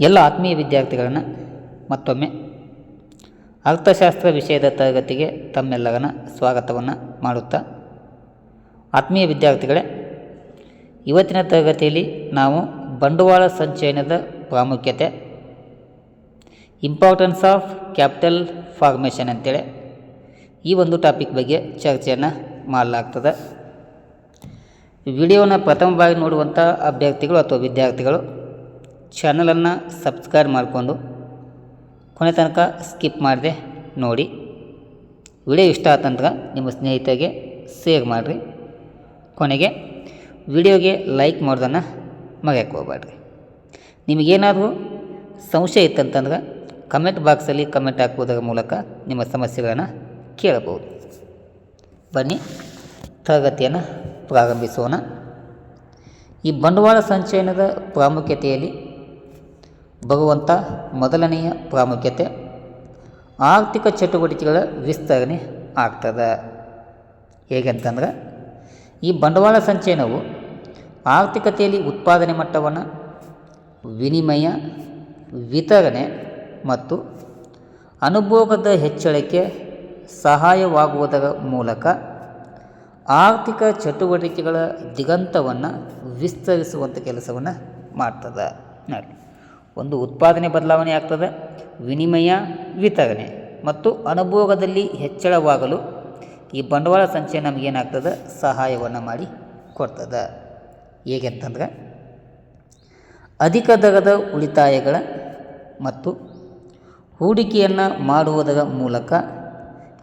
ಎಲ್ಲ ಆತ್ಮೀಯ ವಿದ್ಯಾರ್ಥಿಗಳನ್ನು ಮತ್ತೊಮ್ಮೆ ಅರ್ಥಶಾಸ್ತ್ರ ವಿಷಯದ ತರಗತಿಗೆ ತಮ್ಮೆಲ್ಲರನ್ನ ಸ್ವಾಗತವನ್ನು ಮಾಡುತ್ತಾ ಆತ್ಮೀಯ ವಿದ್ಯಾರ್ಥಿಗಳೇ, ಇವತ್ತಿನ ತರಗತಿಯಲ್ಲಿ ನಾವು ಬಂಡವಾಳ ಸಂಚಯನದ ಪ್ರಾಮುಖ್ಯತೆ ಇಂಪಾರ್ಟೆನ್ಸ್ ಆಫ್ ಕ್ಯಾಪಿಟಲ್ ಫಾರ್ಮೇಷನ್ ಅಂತೇಳಿ ಈ ಒಂದು ಟಾಪಿಕ್ ಬಗ್ಗೆ ಚರ್ಚೆಯನ್ನು ಮಾಡಲಾಗ್ತದೆ. ವಿಡಿಯೋನ ಪ್ರಥಮ ಬಾರಿ ನೋಡುವಂಥ ಅಭ್ಯರ್ಥಿಗಳು ಅಥವಾ ವಿದ್ಯಾರ್ಥಿಗಳು ಚಾನಲನ್ನು ಸಬ್ಸ್ಕ್ರೈಬ್ ಮಾಡಿಕೊಂಡು ಕೊನೆ ತನಕ ಸ್ಕಿಪ್ ಮಾಡದೆ ನೋಡಿ. ವಿಡಿಯೋ ಇಷ್ಟ ಆತಂದ್ರೆ ನಿಮ್ಮ ಸ್ನೇಹಿತರಿಗೆ ಶೇರ್ ಮಾಡಿರಿ. ಕೊನೆಗೆ ವಿಡಿಯೋಗೆ ಲೈಕ್ ಮಾಡೋದನ್ನು ಮರೆಯಕ್ಕೆ ಹೋಗ್ಬೇಡ್ರಿ. ನಿಮಗೇನಾದರೂ ಸಂಶಯ ಇತ್ತಂತಂದ್ರೆ ಕಮೆಂಟ್ ಬಾಕ್ಸಲ್ಲಿ ಕಮೆಂಟ್ ಹಾಕುವುದರ ಮೂಲಕ ನಿಮ್ಮ ಸಮಸ್ಯೆಗಳನ್ನು ಕೇಳಬಹುದು. ಬನ್ನಿ, ತರಗತಿಯನ್ನು ಪ್ರಾರಂಭಿಸೋಣ. ಈ ಬಂಡವಾಳ ಸಂಚಯನದ ಪ್ರಾಮುಖ್ಯತೆಯಲ್ಲಿ ಬರುವಂಥ ಮೊದಲನೆಯ ಪ್ರಾಮುಖ್ಯತೆ ಆರ್ಥಿಕ ಚಟುವಟಿಕೆಗಳ ವಿಸ್ತರಣೆ ಆಗ್ತದೆ. ಹೇಗೆಂತಂದ್ರೆ, ಈ ಬಂಡವಾಳ ಸಂಚಯನವು ಆರ್ಥಿಕತೆಯಲ್ಲಿ ಉತ್ಪಾದನೆ ಮಟ್ಟವನ್ನು ವಿನಿಮಯ, ವಿತರಣೆ ಮತ್ತು ಅನುಭೋಗದ ಹೆಚ್ಚಳಕ್ಕೆ ಸಹಾಯವಾಗುವುದರ ಮೂಲಕ ಆರ್ಥಿಕ ಚಟುವಟಿಕೆಗಳ ದಿಗಂತವನ್ನು ವಿಸ್ತರಿಸುವಂಥ ಕೆಲಸವನ್ನು ಮಾಡ್ತದೆ. ನೋಡಿ ಒಂದು ಉತ್ಪಾದನೆ ಬದಲಾವಣೆ ಆಗ್ತದೆ, ವಿನಿಮಯ, ವಿತರಣೆ ಮತ್ತು ಅನುಭೋಗದಲ್ಲಿ ಹೆಚ್ಚಳವಾಗಲು ಈ ಬಂಡವಾಳ ಸಂಚಯ ನಮಗೇನಾಗ್ತದೆ? ಸಹಾಯವನ್ನು ಮಾಡಿ ಕೊಡ್ತದೆ. ಹೇಗೆಂತಂದ್ರೆ, ಅಧಿಕ ದರದ ಉಳಿತಾಯಗಳ ಮತ್ತು ಹೂಡಿಕೆಯನ್ನು ಮಾಡುವುದರ ಮೂಲಕ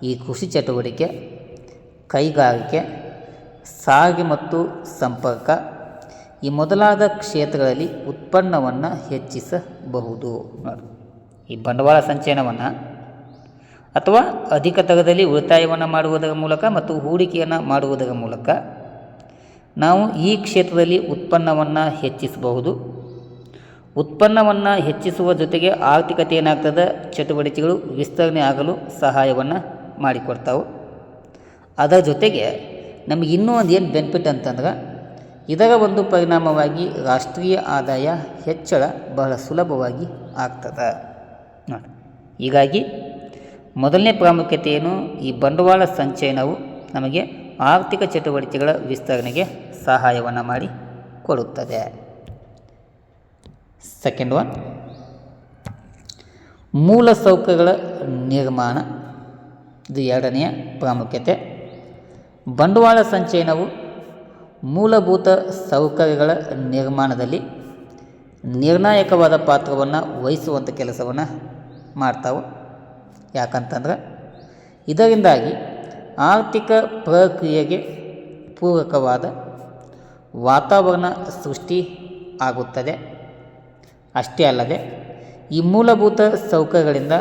ಈ ಕೃಷಿ ಚಟುವಟಿಕೆ, ಕೈಗಾರಿಕೆ, ಸಾರಿಗೆ ಮತ್ತು ಸಂಪರ್ಕ ಈ ಮೊದಲಾದ ಕ್ಷೇತ್ರಗಳಲ್ಲಿ ಉತ್ಪನ್ನವನ್ನು ಹೆಚ್ಚಿಸಬಹುದು. ಈ ಬಂಡವಾಳ ಸಂಚಯನವನ್ನು ಅಥವಾ ಅಧಿಕ ತರದಲ್ಲಿ ಉಳಿತಾಯವನ್ನು ಮಾಡುವುದರ ಮೂಲಕ ಮತ್ತು ಹೂಡಿಕೆಯನ್ನು ಮಾಡುವುದರ ಮೂಲಕ ನಾವು ಈ ಕ್ಷೇತ್ರದಲ್ಲಿ ಉತ್ಪನ್ನವನ್ನು ಹೆಚ್ಚಿಸಬಹುದು. ಉತ್ಪನ್ನವನ್ನು ಹೆಚ್ಚಿಸುವ ಜೊತೆಗೆ ಆರ್ಥಿಕತೆ ಏನಾಗ್ತದೆ? ಚಟುವಟಿಕೆಗಳು ವಿಸ್ತರಣೆ ಆಗಲು ಸಹಾಯವನ್ನು ಮಾಡಿಕೊಡ್ತಾವೆ. ಅದರ ಜೊತೆಗೆ ನಮಗೆ ಇನ್ನೂ ಒಂದು ಏನು ಬೆನಿಫಿಟ್ ಅಂತಂದ್ರೆ ಇದರ ಒಂದು ಪರಿಣಾಮವಾಗಿ ರಾಷ್ಟ್ರೀಯ ಆದಾಯ ಹೆಚ್ಚಳ ಬಹಳ ಸುಲಭವಾಗಿ ಆಗ್ತದೆ. ನೋಡಿ, ಹೀಗಾಗಿ ಮೊದಲನೇ ಪ್ರಾಮುಖ್ಯತೆಯನ್ನು ಈ ಬಂಡವಾಳ ಸಂಚಯನವು ನಮಗೆ ಆರ್ಥಿಕ ಚಟುವಟಿಕೆಗಳ ವಿಸ್ತರಣೆಗೆ ಸಹಾಯವನ್ನು ಮಾಡಿ ಕೊಡುತ್ತದೆ. ಸೆಕೆಂಡ್ ಒನ್ ಮೂಲ ಸೌಕರ್ಯಗಳ ನಿರ್ಮಾಣ. ಇದು ಎರಡನೆಯ ಪ್ರಾಮುಖ್ಯತೆ. ಬಂಡವಾಳ ಸಂಚಯನವು ಮೂಲಭೂತ ಸೌಕರ್ಯಗಳ ನಿರ್ಮಾಣದಲ್ಲಿ ನಿರ್ಣಾಯಕವಾದ ಪಾತ್ರವನ್ನು ವಹಿಸುವಂಥ ಕೆಲಸವನ್ನು ಮಾಡ್ತಾವೆ. ಯಾಕಂತಂದ್ರೆ ಇದರಿಂದಾಗಿ ಆರ್ಥಿಕ ಪ್ರಕ್ರಿಯೆಗೆ ಪೂರಕವಾದ ವಾತಾವರಣ ಸೃಷ್ಟಿ ಆಗುತ್ತದೆ. ಅಷ್ಟೇ ಅಲ್ಲದೆ ಈ ಮೂಲಭೂತ ಸೌಕರ್ಯಗಳಿಂದ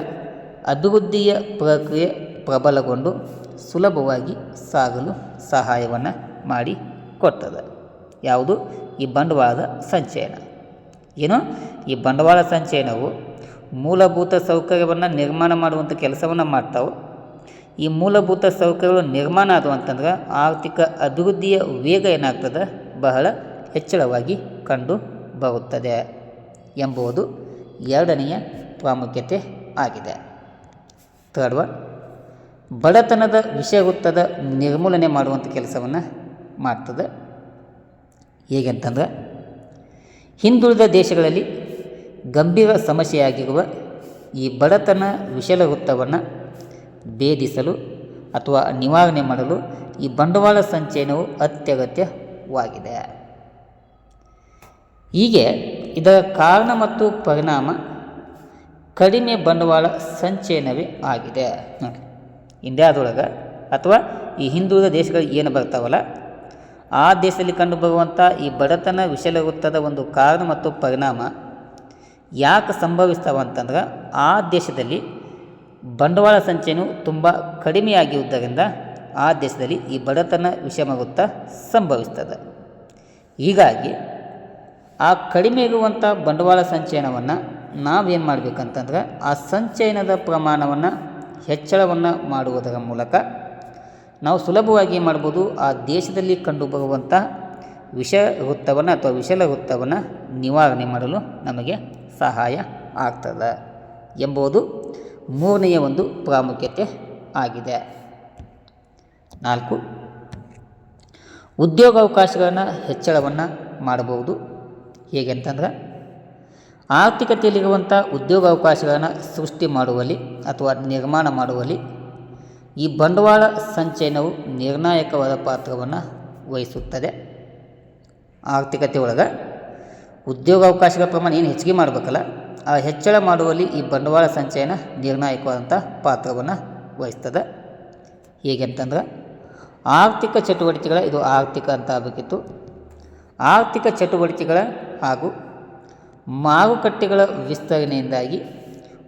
ಅಭಿವೃದ್ಧಿಯ ಪ್ರಕ್ರಿಯೆ ಪ್ರಬಲಗೊಂಡು ಸುಲಭವಾಗಿ ಸಾಗಲು ಸಹಾಯವನ್ನು ಮಾಡಿ ಕೊಡ್ತದೆ ಯಾವುದು? ಈ ಬಂಡವಾಳದ ಸಂಚಯನ. ಏನು? ಈ ಬಂಡವಾಳ ಸಂಚಯನವು ಮೂಲಭೂತ ಸೌಕರ್ಯವನ್ನು ನಿರ್ಮಾಣ ಮಾಡುವಂಥ ಕೆಲಸವನ್ನು ಮಾಡ್ತಾವೆ. ಈ ಮೂಲಭೂತ ಸೌಕರ್ಯಗಳು ನಿರ್ಮಾಣ ಆದವು ಅಂತಂದ್ರೆ ಆರ್ಥಿಕ ಅಭಿವೃದ್ಧಿಯ ವೇಗ ಏನಾಗ್ತದೆ? ಬಹಳ ಹೆಚ್ಚಳವಾಗಿ ಕಂಡು ಬರುತ್ತದೆ ಎಂಬುದು ಎರಡನೆಯ ಪ್ರಾಮುಖ್ಯತೆ ಆಗಿದೆ. ಥರ್ಡ್ ಬಡತನದ ವಿಷವೃತ್ತದ ನಿರ್ಮೂಲನೆ ಮಾಡುವಂಥ ಕೆಲಸವನ್ನು ಮಾಡ್ತದೆ. ಹೇಗೆಂತಂದ್ರೆ ಹಿಂದುಳಿದ ದೇಶಗಳಲ್ಲಿ ಗಂಭೀರ ಸಮಸ್ಯೆಯಾಗಿರುವ ಈ ಬಡತನ ವಿಷಲವೃತ್ತವನ್ನು ಭೇದಿಸಲು ಅಥವಾ ನಿವಾರಣೆ ಮಾಡಲು ಈ ಬಂಡವಾಳ ಸಂಚಯನವು ಅತ್ಯಗತ್ಯವಾಗಿದೆ. ಹೀಗೆ ಇದರ ಕಾರಣ ಮತ್ತು ಪರಿಣಾಮ ಕಡಿಮೆ ಬಂಡವಾಳ ಸಂಚಯನವೇ ಆಗಿದೆ. ನೋಡಿ ಇಂಡಿಯಾದೊಳಗೆ ಅಥವಾ ಈ ಹಿಂದುಳಿದ ದೇಶಗಳು ಏನು ಬರ್ತಾವಲ್ಲ ಆ ದೇಶದಲ್ಲಿ ಕಂಡುಬರುವಂಥ ಈ ಬಡತನ ವಿಷಲವೃತ್ತದ ಒಂದು ಕಾರಣ ಮತ್ತು ಪರಿಣಾಮ ಯಾಕೆ ಸಂಭವಿಸ್ತಾವ ಅಂತಂದ್ರೆ ಆ ದೇಶದಲ್ಲಿ ಬಂಡವಾಳ ಸಂಚಯನು ತುಂಬ ಕಡಿಮೆಯಾಗಿರುವುದರಿಂದ ಆ ದೇಶದಲ್ಲಿ ಈ ಬಡತನ ವಿಷಮವೃತ್ತ ಸಂಭವಿಸ್ತದೆ. ಹೀಗಾಗಿ ಆ ಕಡಿಮೆ ಇರುವಂಥ ಬಂಡವಾಳ ಸಂಚಯನವನ್ನು ನಾವೇನು ಮಾಡಬೇಕಂತಂದ್ರೆ ಆ ಸಂಚಯನದ ಪ್ರಮಾಣವನ್ನು ಹೆಚ್ಚಳವನ್ನು ಮಾಡುವುದರ ಮೂಲಕ ನಾವು ಸುಲಭವಾಗಿ ಮಾಡ್ಬೋದು ಆ ದೇಶದಲ್ಲಿ ಕಂಡುಬರುವಂಥ ವಿಷ ವೃತ್ತವನ್ನು ಅಥವಾ ವಿಷಲ ವೃತ್ತವನ್ನು ನಿವಾರಣೆ ಮಾಡಲು ನಮಗೆ ಸಹಾಯ ಆಗ್ತದೆ ಎಂಬುದು ಮೂರನೆಯ ಒಂದು ಪ್ರಾಮುಖ್ಯತೆ ಆಗಿದೆ. ನಾಲ್ಕು, ಉದ್ಯೋಗಾವಕಾಶಗಳನ್ನು ಹೆಚ್ಚಳವನ್ನು ಮಾಡಬಹುದು. ಹೇಗೆ ಅಂತಂದ್ರೆ, ಆರ್ಥಿಕತೆಯಲ್ಲಿರುವಂಥ ಉದ್ಯೋಗಾವಕಾಶಗಳನ್ನು ಸೃಷ್ಟಿ ಮಾಡುವಲ್ಲಿ ಅಥವಾ ನಿರ್ಮಾಣ ಮಾಡುವಲ್ಲಿ ಈ ಬಂಡವಾಳ ಸಂಚಯನವು ನಿರ್ಣಾಯಕವಾದ ಪಾತ್ರವನ್ನು ವಹಿಸುತ್ತದೆ. ಆರ್ಥಿಕತೆ ಒಳಗೆ ಉದ್ಯೋಗಾವಕಾಶಗಳ ಪ್ರಮಾಣ ಏನು ಹೆಚ್ಚಿಗೆ ಮಾಡಬೇಕಲ್ಲ, ಆ ಹೆಚ್ಚಳ ಮಾಡುವಲ್ಲಿ ಈ ಬಂಡವಾಳ ಸಂಚಯನ ನಿರ್ಣಾಯಕವಾದಂಥ ಪಾತ್ರವನ್ನು ವಹಿಸ್ತದೆ. ಹೇಗೆ ಅಂತಂದ್ರೆ, ಆರ್ಥಿಕ ಚಟುವಟಿಕೆಗಳ ಇದು ಆರ್ಥಿಕ ಅಂತ ಆಗಬೇಕಿತ್ತು. ಆರ್ಥಿಕ ಚಟುವಟಿಕೆಗಳ ಹಾಗೂ ಮಾರುಕಟ್ಟೆಗಳ ವಿಸ್ತರಣೆಯಿಂದಾಗಿ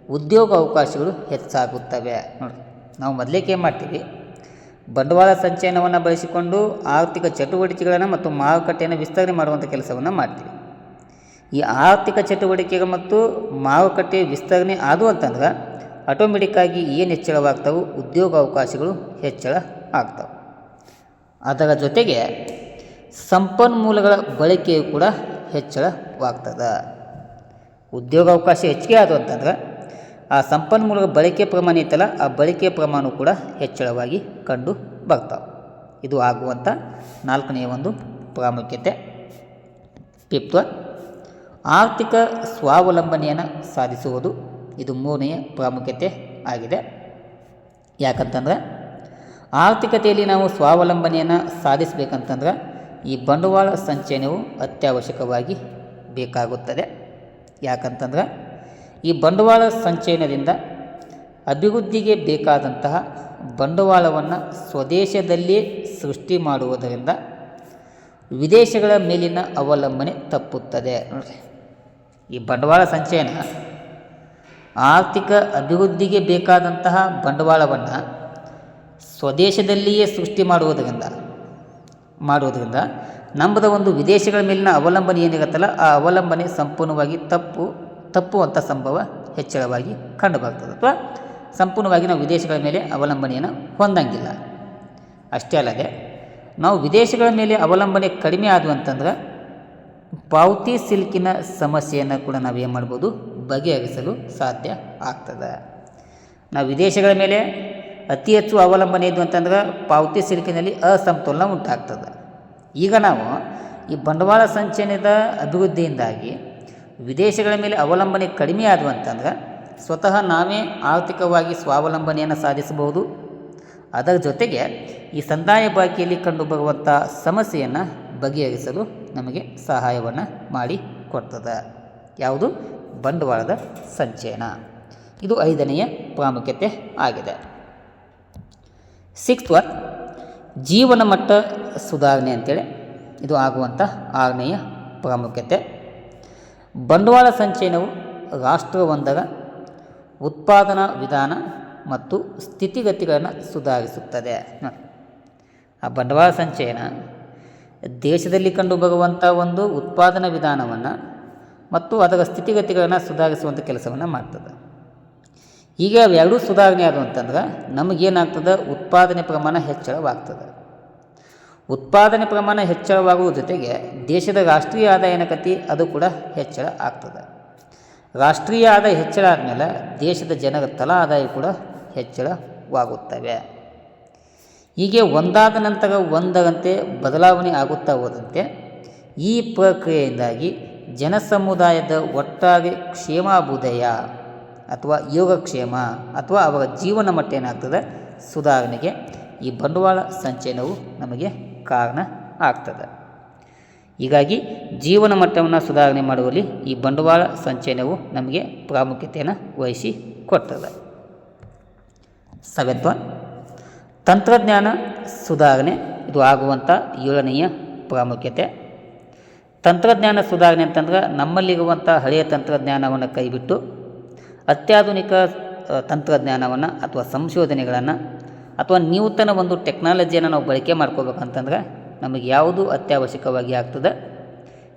ಉದ್ಯೋಗ ಅವಕಾಶಗಳು ಹೆಚ್ಚಾಗುತ್ತವೆ. ನೋಡಿ ನಾವು ಮೊದಲೇಕೆ ಏನು ಮಾಡ್ತೀವಿ ಬಂಡವಾಳ ಸಂಚಯನವನ್ನು ಬಳಸಿಕೊಂಡು ಆರ್ಥಿಕ ಚಟುವಟಿಕೆಗಳನ್ನು ಮತ್ತು ಮಾರುಕಟ್ಟೆಯನ್ನು ವಿಸ್ತರಣೆ ಮಾಡುವಂಥ ಕೆಲಸವನ್ನು ಮಾಡ್ತೀವಿ. ಈ ಆರ್ಥಿಕ ಚಟುವಟಿಕೆಗಳು ಮತ್ತು ಮಾರುಕಟ್ಟೆ ವಿಸ್ತರಣೆ ಆದವು ಅಂತಂದ್ರೆ ಆಟೋಮೆಟಿಕ್ಕಾಗಿ ಏನು ಹೆಚ್ಚಳವಾಗ್ತವೆ? ಉದ್ಯೋಗ ಅವಕಾಶಗಳು ಹೆಚ್ಚಳ ಆಗ್ತವೆ. ಅದರ ಜೊತೆಗೆ ಸಂಪನ್ಮೂಲಗಳ ಬಳಕೆಯು ಕೂಡ ಹೆಚ್ಚಳವಾಗ್ತದೆ. ಉದ್ಯೋಗಾವಕಾಶ ಹೆಚ್ಚಿಗೆ ಆದವು ಅಂತಂದ್ರೆ ಆ ಸಂಪನ್ಮೂಲಗಳ ಬಳಕೆ ಪ್ರಮಾಣ ಇತ್ತಲ್ಲ ಆ ಬಳಕೆ ಪ್ರಮಾಣ ಕೂಡ ಹೆಚ್ಚಳವಾಗಿ ಕಂಡು ಬರ್ತಾವೆ. ಇದು ಆಗುವಂಥ ನಾಲ್ಕನೆಯ ಒಂದು ಪ್ರಾಮುಖ್ಯತೆ. ಫಿಫ್ತ್ ಆರ್ಥಿಕ ಸ್ವಾವಲಂಬನೆಯನ್ನು ಸಾಧಿಸುವುದು ಇದು ಮೂರನೆಯ ಪ್ರಾಮುಖ್ಯತೆ ಆಗಿದೆ. ಯಾಕಂತಂದರೆ, ಆರ್ಥಿಕತೆಯಲ್ಲಿ ನಾವು ಸ್ವಾವಲಂಬನೆಯನ್ನು ಸಾಧಿಸಬೇಕಂತಂದ್ರೆ ಈ ಬಂಡವಾಳ ಸಂಚಯನವು ಅತ್ಯವಶ್ಯಕವಾಗಿ ಬೇಕಾಗುತ್ತದೆ. ಯಾಕಂತಂದ್ರೆ ಈ ಬಂಡವಾಳ ಸಂಚಯನದಿಂದ ಅಭಿವೃದ್ಧಿಗೆ ಬೇಕಾದಂತಹ ಬಂಡವಾಳವನ್ನು ಸ್ವದೇಶದಲ್ಲಿಯೇ ಸೃಷ್ಟಿ ಮಾಡುವುದರಿಂದ ವಿದೇಶಗಳ ಮೇಲಿನ ಅವಲಂಬನೆ ತಪ್ಪುತ್ತದೆ. ನೋಡಿರಿ, ಈ ಬಂಡವಾಳ ಸಂಚಯನ ಆರ್ಥಿಕ ಅಭಿವೃದ್ಧಿಗೆ ಬೇಕಾದಂತಹ ಬಂಡವಾಳವನ್ನು ಸ್ವದೇಶದಲ್ಲಿಯೇ ಸೃಷ್ಟಿ ಮಾಡುವುದರಿಂದ ಮಾಡುವುದರಿಂದ ನಮ್ಮದ ಒಂದು ವಿದೇಶಗಳ ಮೇಲಿನ ಅವಲಂಬನೆ ಏನಿರುತ್ತಲ್ಲ, ಆ ಅವಲಂಬನೆ ಸಂಪೂರ್ಣವಾಗಿ ತಪ್ಪು. ತಪ್ಪುವಂಥ ಸಂಭವ ಹೆಚ್ಚಳವಾಗಿ ಕಂಡುಬರ್ತದೆ. ಅಥವಾ ಸಂಪೂರ್ಣವಾಗಿ ನಾವು ವಿದೇಶಗಳ ಮೇಲೆ ಅವಲಂಬನೆಯನ್ನು ಹೊಂದಂಗಿಲ್ಲ. ಅಷ್ಟೇ ಅಲ್ಲದೆ, ನಾವು ವಿದೇಶಗಳ ಮೇಲೆ ಅವಲಂಬನೆ ಕಡಿಮೆ ಆದವು ಅಂತಂದ್ರೆ ಪಾವತಿ ಸಿಲ್ಕಿನ ಸಮಸ್ಯೆಯನ್ನು ಕೂಡ ನಾವು ಏನು ಮಾಡ್ಬೋದು? ಬಗೆಹರಿಸಲು ಸಾಧ್ಯ ಆಗ್ತದೆ. ನಾವು ವಿದೇಶಗಳ ಮೇಲೆ ಅತಿ ಹೆಚ್ಚು ಅವಲಂಬನೆ ಇದ್ವು ಅಂತಂದ್ರೆ ಪಾವತಿ ಸಿಲ್ಕಿನಲ್ಲಿ ಅಸಮತೋಲನ ಉಂಟಾಗ್ತದೆ. ಈಗ ನಾವು ಈ ಬಂಡವಾಳ ಸಂಚಯನದ ಅಭಿವೃದ್ಧಿಯಿಂದಾಗಿ ವಿದೇಶಗಳ ಮೇಲೆ ಅವಲಂಬನೆ ಕಡಿಮೆ ಆದವು ಅಂತಂದ್ರೆ ಸ್ವತಃ ನಾವೇ ಆರ್ಥಿಕವಾಗಿ ಸ್ವಾವಲಂಬನೆಯನ್ನು ಸಾಧಿಸಬಹುದು. ಅದರ ಜೊತೆಗೆ ಈ ಸಂದಾಯ ಬಾಕಿಯಲ್ಲಿ ಕಂಡುಬರುವಂಥ ಸಮಸ್ಯೆಯನ್ನು ಬಗೆಹರಿಸಲು ನಮಗೆ ಸಹಾಯವನ್ನು ಮಾಡಿ ಕೊಡ್ತದೆ. ಯಾವುದು? ಬಂಡವಾಳದ ಸಂಚಯನ. ಇದು ಐದನೆಯ ಪ್ರಾಮುಖ್ಯತೆ ಆಗಿದೆ. ಸಿಕ್ಸ್ತ್ ಒನ್ ಜೀವನ ಮಟ್ಟ ಸುಧಾರಣೆ ಅಂತೇಳಿ ಇದು ಆಗುವಂಥ ಆರನೆಯ ಪ್ರಾಮುಖ್ಯತೆ. ಬಂಡವಾಳ ಸಂಚಯನವು ರಾಷ್ಟ್ರವೊಂದರ ಉತ್ಪಾದನಾ ವಿಧಾನ ಮತ್ತು ಸ್ಥಿತಿಗತಿಗಳನ್ನು ಸುಧಾರಿಸುತ್ತದೆ. ಆ ಬಂಡವಾಳ ಸಂಚಯನ ದೇಶದಲ್ಲಿ ಕಂಡುಬರುವಂಥ ಒಂದು ಉತ್ಪಾದನಾ ವಿಧಾನವನ್ನು ಮತ್ತು ಅದರ ಸ್ಥಿತಿಗತಿಗಳನ್ನು ಸುಧಾರಿಸುವಂಥ ಕೆಲಸವನ್ನು ಮಾಡ್ತದೆ. ಈಗ ಎರಡೂ ಸುಧಾರಣೆ ಆದವು ಅಂತಂದ್ರೆ ನಮಗೇನಾಗ್ತದೆ? ಉತ್ಪಾದನೆ ಪ್ರಮಾಣ ಹೆಚ್ಚಳವಾಗ್ತದೆ. ಉತ್ಪಾದನೆ ಪ್ರಮಾಣ ಹೆಚ್ಚಳವಾಗುವ ಜೊತೆಗೆ ದೇಶದ ರಾಷ್ಟ್ರೀಯ ಆದಾಯನ ಕತಿ ಅದು ಕೂಡ ಹೆಚ್ಚಳ ಆಗ್ತದೆ. ರಾಷ್ಟ್ರೀಯ ಆದಾಯ ಹೆಚ್ಚಳ ಆದಮೇಲೆ ದೇಶದ ಜನರ ತಲಾ ಆದಾಯ ಕೂಡ ಹೆಚ್ಚಳವಾಗುತ್ತವೆ. ಹೀಗೆ ಒಂದಾದ ನಂತರ ಒಂದರಂತೆ ಬದಲಾವಣೆ ಆಗುತ್ತಾ ಹೋದಂತೆ ಈ ಪ್ರಕ್ರಿಯೆಯಿಂದಾಗಿ ಜನಸಮುದಾಯದ ಒಟ್ಟಾಗಿ ಕ್ಷೇಮಾಭುದಯ ಅಥವಾ ಯೋಗಕ್ಷೇಮ ಅಥವಾ ಅವರ ಜೀವನ ಮಟ್ಟ ಏನಾಗ್ತದೆ ಸುಧಾರಣೆಗೆ ಈ ಬಂಡವಾಳ ಸಂಚಯನವು ನಮಗೆ ಕಾರಣ ಆಗ್ತದೆ. ಹೀಗಾಗಿ ಜೀವನ ಮಟ್ಟವನ್ನು ಸುಧಾರಣೆ ಮಾಡುವಲ್ಲಿ ಈ ಬಂಡವಾಳ ಸಂಚಯನವು ನಮಗೆ ಪ್ರಾಮುಖ್ಯತೆಯನ್ನು ವಹಿಸಿ ಕೊಡ್ತದೆ. ಸವೆತ್ವ ತಂತ್ರಜ್ಞಾನ ಸುಧಾರಣೆ ಇದು ಆಗುವಂಥ ಏಳನೆಯ ಪ್ರಾಮುಖ್ಯತೆ. ತಂತ್ರಜ್ಞಾನ ಸುಧಾರಣೆ ಅಂತಂದ್ರೆ ನಮ್ಮಲ್ಲಿರುವಂಥ ಹಳೆಯ ತಂತ್ರಜ್ಞಾನವನ್ನು ಕೈಬಿಟ್ಟು ಅತ್ಯಾಧುನಿಕ ತಂತ್ರಜ್ಞಾನವನ್ನು ಅಥವಾ ಸಂಶೋಧನೆಗಳನ್ನು ಅಥವಾ ನೂತನ ಒಂದು ಟೆಕ್ನಾಲಜಿಯನ್ನು ನಾವು ಬಳಕೆ ಮಾಡ್ಕೋಬೇಕಂತಂದ್ರೆ ನಮಗೆ ಯಾವುದು ಅತ್ಯವಶ್ಯಕವಾಗಿ ಆಗ್ತದೆ?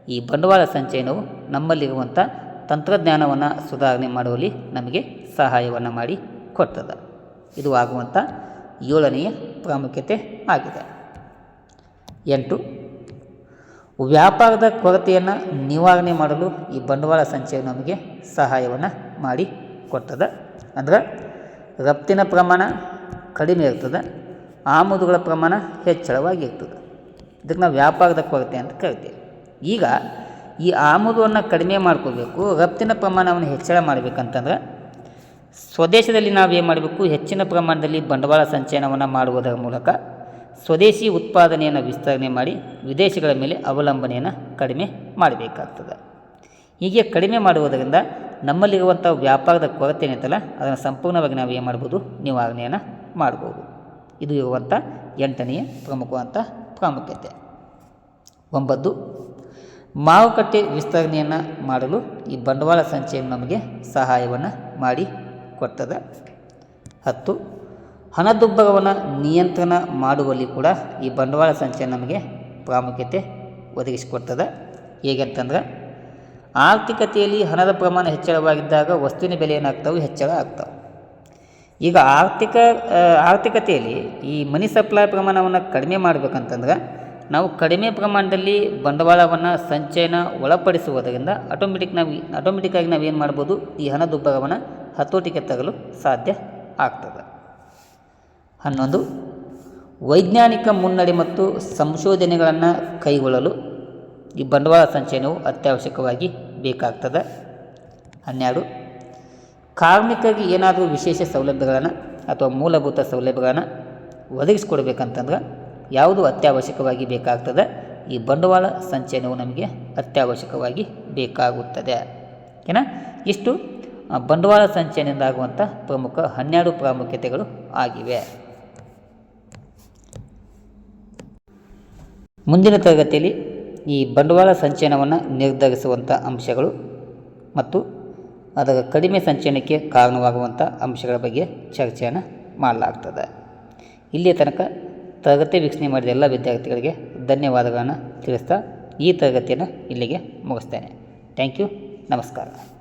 ಈ ಬಂಡವಾಳ ಸಂಚಯನವು ನಮ್ಮಲ್ಲಿರುವಂಥ ತಂತ್ರಜ್ಞಾನವನ್ನು ಸುಧಾರಣೆ ಮಾಡುವಲ್ಲಿ ನಮಗೆ ಸಹಾಯವನ್ನು ಮಾಡಿ ಕೊಡ್ತದೆ. ಇದು ಆಗುವಂಥ ಏಳನೆಯ ಪ್ರಾಮುಖ್ಯತೆ ಆಗಿದೆ. ಎಂಟು, ವ್ಯಾಪಾರದ ಕೊರತೆಯನ್ನು ನಿವಾರಣೆ ಮಾಡಲು ಈ ಬಂಡವಾಳ ಸಂಚಯವು ನಮಗೆ ಸಹಾಯವನ್ನು ಮಾಡಿ ಕೊಡ್ತದೆ. ಅಂದ್ರೆ ರಫ್ತಿನ ಪ್ರಮಾಣ ಕಡಿಮೆ ಇರ್ತದೆ ಆಮದುಗಳ ಪ್ರಮಾಣ ಹೆಚ್ಚಳವಾಗಿರ್ತದೆ. ಇದಕ್ಕೆ ನಾವು ವ್ಯಾಪಾರದ ಕೊರತೆ ಅಂತ ಕರಿತೀವಿ. ಈಗ ಈ ಆಮದುವನ್ನು ಕಡಿಮೆ ಮಾಡ್ಕೋಬೇಕು, ರಫ್ತಿನ ಪ್ರಮಾಣವನ್ನು ಹೆಚ್ಚಳ ಮಾಡಬೇಕಂತಂದ್ರೆ, ಸ್ವದೇಶದಲ್ಲಿ ನಾವು ಏನು ಮಾಡಬೇಕು? ಹೆಚ್ಚಿನ ಪ್ರಮಾಣದಲ್ಲಿ ಬಂಡವಾಳ ಸಂಚಯನವನ್ನು ಮಾಡುವುದರ ಮೂಲಕ ಸ್ವದೇಶಿ ಉತ್ಪಾದನೆಯನ್ನು ವಿಸ್ತರಣೆ ಮಾಡಿ ವಿದೇಶಗಳ ಮೇಲೆ ಅವಲಂಬನೆಯನ್ನು ಕಡಿಮೆ ಮಾಡಬೇಕಾಗ್ತದೆ. ಹೀಗೆ ಕಡಿಮೆ ಮಾಡುವುದರಿಂದ ನಮ್ಮಲ್ಲಿರುವಂಥ ವ್ಯಾಪಾರದ ಕೊರತೆ ಏನಿತ್ತಲ್ಲ ಅದನ್ನು ಸಂಪೂರ್ಣವಾಗಿ ನಾವು ಏನು ಮಾಡ್ಬೋದು? ನಿವಾರಣೆಯನ್ನು ಮಾಡ್ಬೋದು. ಇದು ಇರುವಂಥ ಎಂಟನೆಯ ಪ್ರಮುಖವಂಥ ಪ್ರಾಮುಖ್ಯತೆ. ಒಂಬತ್ತು, ಮಾರುಕಟ್ಟೆ ವಿಸ್ತರಣೆಯನ್ನು ಮಾಡಲು ಈ ಬಂಡವಾಳ ಸಂಚಯ ನಮಗೆ ಸಹಾಯವನ್ನು ಮಾಡಿ ಕೊಡ್ತದೆ. ಹತ್ತು, ಹಣದುಬ್ಬರವನ್ನು ನಿಯಂತ್ರಣ ಮಾಡುವಲ್ಲಿ ಕೂಡ ಈ ಬಂಡವಾಳ ಸಂಚಯ ನಮಗೆ ಪ್ರಾಮುಖ್ಯತೆ ಒದಗಿಸಿಕೊಡ್ತದೆ. ಹೇಗೆಂತಂದ್ರೆ, ಆರ್ಥಿಕತೆಯಲ್ಲಿ ಹಣದ ಪ್ರಮಾಣ ಹೆಚ್ಚಳವಾಗಿದ್ದಾಗ ವಸ್ತುವಿನ ಬೆಲೆ ಏನಾಗ್ತವೆ ಹೆಚ್ಚಳ ಆಗ್ತವೆ. ಈಗ ಆರ್ಥಿಕ ಆರ್ಥಿಕತೆಯಲ್ಲಿ ಈ ಮನಿ ಸಪ್ಲೈ ಪ್ರಮಾಣವನ್ನು ಕಡಿಮೆ ಮಾಡಬೇಕಂತಂದ್ರೆ ನಾವು ಕಡಿಮೆ ಪ್ರಮಾಣದಲ್ಲಿ ಬಂಡವಾಳವನ್ನು ಸಂಚಯನ ಒಳಪಡಿಸುವುದರಿಂದ ಆಟೋಮೆಟಿಕ್ ನಾವು ಆಟೋಮೆಟಿಕ್ಕಾಗಿ ನಾವು ಏನು ಮಾಡ್ಬೋದು, ಈ ಹಣದುಬ್ಬರವನ್ನು ಹತೋಟಿಗೆ ತಗಲು ಸಾಧ್ಯ ಆಗ್ತದೆ. ಹನ್ನೊಂದು, ವೈಜ್ಞಾನಿಕ ಮುನ್ನಡೆ ಮತ್ತು ಸಂಶೋಧನೆಗಳನ್ನು ಕೈಗೊಳ್ಳಲು ಈ ಬಂಡವಾಳ ಸಂಚಯನವು ಅತ್ಯವಶ್ಯಕವಾಗಿ ಬೇಕಾಗ್ತದೆ. ಹನ್ನೆರಡು ಕಾರ್ಮಿಕರಿಗೆ ಏನಾದರೂ ವಿಶೇಷ ಸೌಲಭ್ಯಗಳನ್ನು ಅಥವಾ ಮೂಲಭೂತ ಸೌಲಭ್ಯಗಳನ್ನು ಒದಗಿಸ್ಕೊಡ್ಬೇಕಂತಂದ್ರೆ ಯಾವುದು ಅತ್ಯವಶ್ಯಕವಾಗಿ ಬೇಕಾಗ್ತದೆ ಈ ಬಂಡವಾಳ ಸಂಚಯನವು ನಮಗೆ ಅತ್ಯವಶ್ಯಕವಾಗಿ ಬೇಕಾಗುತ್ತದೆ. ಏನ? ಇಷ್ಟು ಬಂಡವಾಳ ಸಂಚಯನದಿಂದ ಆಗುವಂಥ ಪ್ರಮುಖ ಹನ್ನೆರಡು ಪ್ರಾಮುಖ್ಯತೆಗಳು ಆಗಿವೆ. ಮುಂದಿನ ತರಗತಿಯಲ್ಲಿ ಈ ಬಂಡವಾಳ ಸಂಚಯನವನ್ನು ನಿರ್ಧರಿಸುವಂಥ ಅಂಶಗಳು ಮತ್ತು ಅದರ ಕಡಿಮೆ ಸಂಚಯನಕ್ಕೆ ಕಾರಣವಾಗುವಂಥ ಅಂಶಗಳ ಬಗ್ಗೆ ಚರ್ಚೆಯನ್ನು ಮಾಡಲಾಗ್ತದೆ. ಇಲ್ಲಿಯ ತನಕ ತರಗತಿ ವೀಕ್ಷಣೆ ಮಾಡಿದ ಎಲ್ಲ ವಿದ್ಯಾರ್ಥಿಗಳಿಗೆ ಧನ್ಯವಾದಗಳನ್ನು ತಿಳಿಸ್ತಾ ಈ ತರಗತಿಯನ್ನು ಇಲ್ಲಿಗೆ ಮುಗಿಸ್ತೇನೆ. Thank you. ನಮಸ್ಕಾರ.